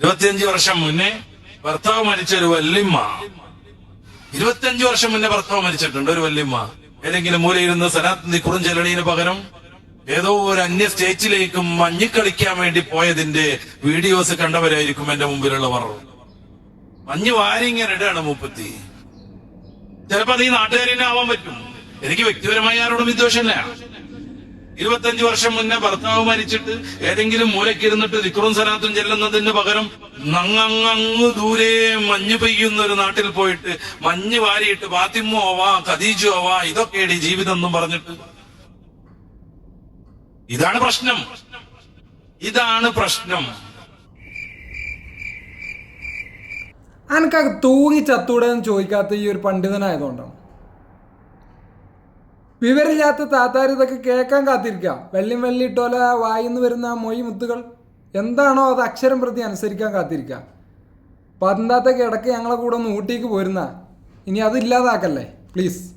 ഇരുപത്തിയഞ്ച് വർഷം മുന്നേ ഭർത്താവ് മരിച്ച ഒരു വല്യമ്മ. ഇരുപത്തിയഞ്ച് വർഷം മുന്നേ ഭർത്താവ് മരിച്ചിട്ടുണ്ട് ഒരു വല്യമ്മ. ഏതെങ്കിലും മൂലയിരുന്ന് സനാത്തന്തി കുറുഞ്ചെലണീന് പകരം ഏതോ ഒരു അന്യ സ്റ്റേറ്റിലേക്കും മഞ്ഞിക്കളിക്കാൻ വേണ്ടി പോയതിന്റെ വീഡിയോസ് കണ്ടവരായിരിക്കും എന്റെ മുമ്പിലുള്ളവർ. മഞ്ഞ് വാരിങ്ങനെ ഇടാണ് മൂപ്പത്തി. ചിലപ്പോ അത് ഈ നാട്ടുകാരനെ ആവാൻ പറ്റും. എനിക്ക് വ്യക്തിപരമായി ആരോടും വിദ്വേഷമില്ല. ഇരുപത്തഞ്ചു വർഷം മുന്നേ ഭർത്താവ് മരിച്ചിട്ട് ഏതെങ്കിലും മൂലക്കിരുന്നിട്ട് ദിക്റും സലാത്തും ചെല്ലുന്നതിന് പകരം നങ്ങങ്ങ് ദൂരെ മഞ്ഞ് പെയ്യുന്ന ഒരു നാട്ടിൽ പോയിട്ട് മഞ്ഞ് വാരിയിട്ട് ഫാത്തിമോ ആവാ ഖദീജു ആവാ ഇതൊക്കെയാണ് ജീവിതം എന്നും പറഞ്ഞിട്ട്. ഇതാണ് പ്രശ്നം. ഇതാണ് പ്രശ്നം. അനക്ക് തൂങ്ങി ചത്തൂടെ എന്ന് ചോദിക്കാത്ത ഈ ഒരു പണ്ഡിതനായതുകൊണ്ടാണ് വിവരമില്ലാത്ത താത്താർ ഇതൊക്കെ കേൾക്കാൻ കാത്തിരിക്കാം. വെള്ളിയും വെള്ളി ഇട്ടോല വായിന്ന് വരുന്ന മൊയ് മുത്തുകൾ എന്താണോ അത് അക്ഷരം പ്രതി അനുസരിക്കാൻ കാത്തിരിക്കാം. പന്താത്ത ഇടയ്ക്ക് ഞങ്ങളെ കൂടെ ഒന്ന് ഊട്ടിക്ക് പോരുന്ന ഇനി അത് ഇല്ലാതാക്കല്ലേ? പ്ലീസ്.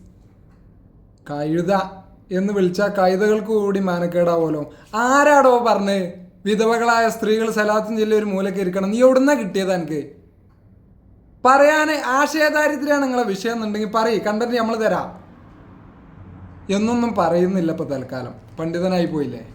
കഴുത എന്ന് വിളിച്ചാൽ കഴുതകൾക്ക് കൂടി മാനക്കേടാവുമല്ലോ ആരാടോ പറഞ്ഞ് വിധവകളായ സ്ത്രീകൾ സലാത്തും ജില്ല ഒരു മൂലക്ക് ഇരിക്കണം. നീ എവിടുന്നാ കിട്ടിയത് എനിക്ക് പറയാൻ ആശയദാരിദ്ര്യമാണ് നിങ്ങളെ വിഷയം എന്നുണ്ടെങ്കിൽ പറയ്. കണ്ടന്റ് നമ്മൾ തരാം. എന്നൊന്നും പറയുന്നില്ല ഇപ്പൊ തൽക്കാലം. പണ്ഡിതനായി പോയില്ലേ?